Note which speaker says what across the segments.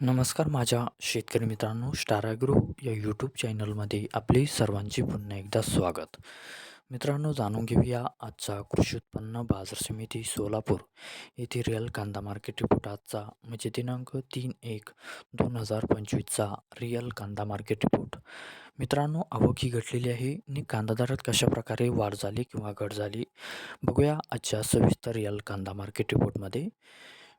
Speaker 1: नमस्कार माझ्या शेतकरी मित्रांनो स्टाराग्रो या यूट्यूब चॅनलमध्ये आपले सर्वांचे पुन्हा एकदा स्वागत. मित्रांनो जाणून घेऊया आजचा कृषी उत्पन्न बाजार समिती सोलापूर येथे रिअल कांदा मार्केट रिपोर्ट आजचा. म्हणजे दिनांक तीन एक दोन हजार पंचवीसचा रिअल कांदा मार्केट रिपोर्ट मित्रांनो आवक ही घटलेली आहे आणि कांदा दरात कशाप्रकारे वाढ झाली किंवा घट झाली बघूया आजच्या सविस्तर रिअल कांदा मार्केट रिपोर्टमध्ये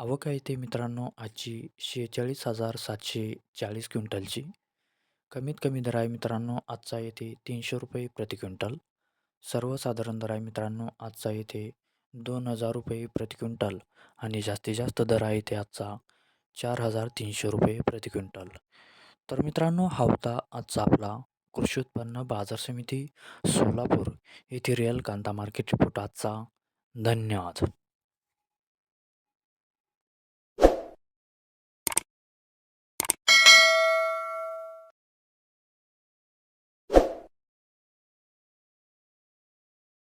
Speaker 1: आवक आहे ते मित्रांनो आजची शेहेचाळीस हजार सातशे चाळीस क्विंटलची. कमीत कमी दर आहे मित्रांनो आजचा येथे तीनशे रुपये प्रति क्विंटल. सर्वसाधारण दर आहे मित्रांनो आजचा येथे दोन हजार रुपये प्रति क्विंटल आणि जास्तीत जास्त दर आहे ते आजचा चार हजार तीनशे रुपये प्रति क्विंटल. तर मित्रांनो हा होता आजचा आपला कृषी उत्पन्न बाजार समिती सोलापूर येथे रिअल कांदा मार्केट रिपोर्ट आजचा. धन्यवाद.